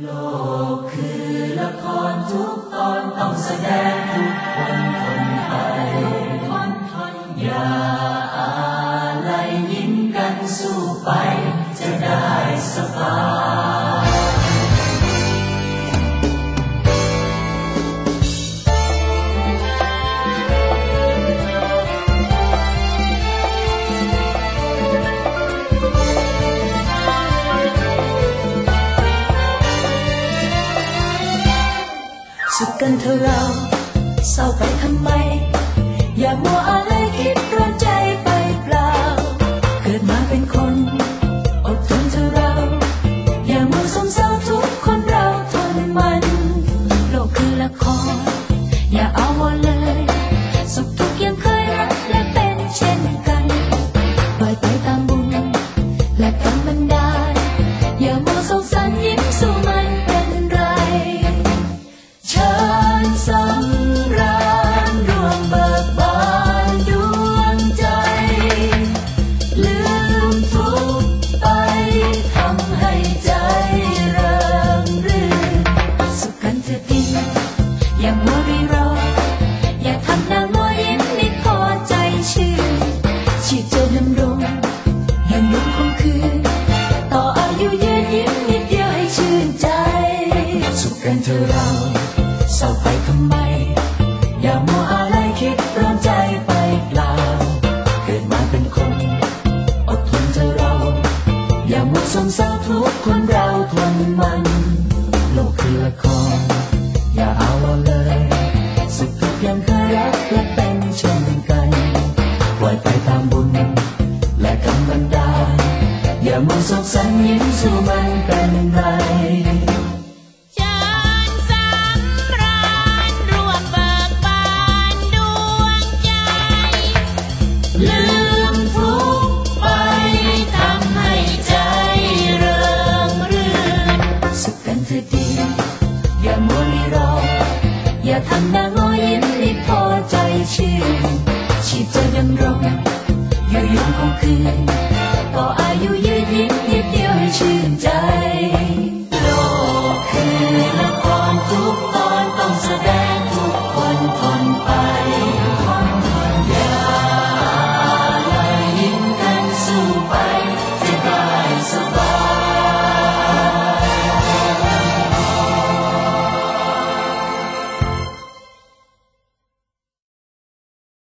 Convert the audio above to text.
โลกคือละครทุกตอนต้องแสดงทุกคนทนไปคนทนอย่าอะไรยิ้มกันสู้ไปจะได้สบาย สุขกันเถอะเรา เศร้าไปทำไม อย่ามัวอะไรคิดร้อนใจไปเปล่า เกิดมาเป็นคนอดทนเถอะเรา อย่ามัวสมเศร้าทุกคนเราทนมัน โลกคือละคร อย่าเอาวอนเลย สุขทุกข์ยังเคยรักและเป็นเช่นกันปล่อยไปตามบุญและกรรมบันดาลอย่ามัวสงสาร อย่านุ่มคงคืน ต่ออายุยืนยิ้มนิดเดียวให้ชื่นใจ สุขกันเถอเราเศร้าไปทำไม อย่ามัวอะไรคิดร้อนใจไปเปล่า เกิดมาเป็นคน อดทนเถอเรา อย่ามัวสมเศร้าทุกคนเราทนมัน โลกคือละคร อย่าเอาเลย สุขทุกข์ยังเคยรักและเป็นเช่นกัน ปล่อยไปตามบุญ มัวสกสันยิ้มสู้มันเป็นไรเชิญสำราญรวมเบิกบานดวงใจลืมทุกไปทำให้ใจเริงรื่นสุขกันเถิดดี อย่ามัวรีรอ อย่าทำหน้างอยิ้มให้พอใจชื่นชีพจะดำรงอยู่ยงคงคืน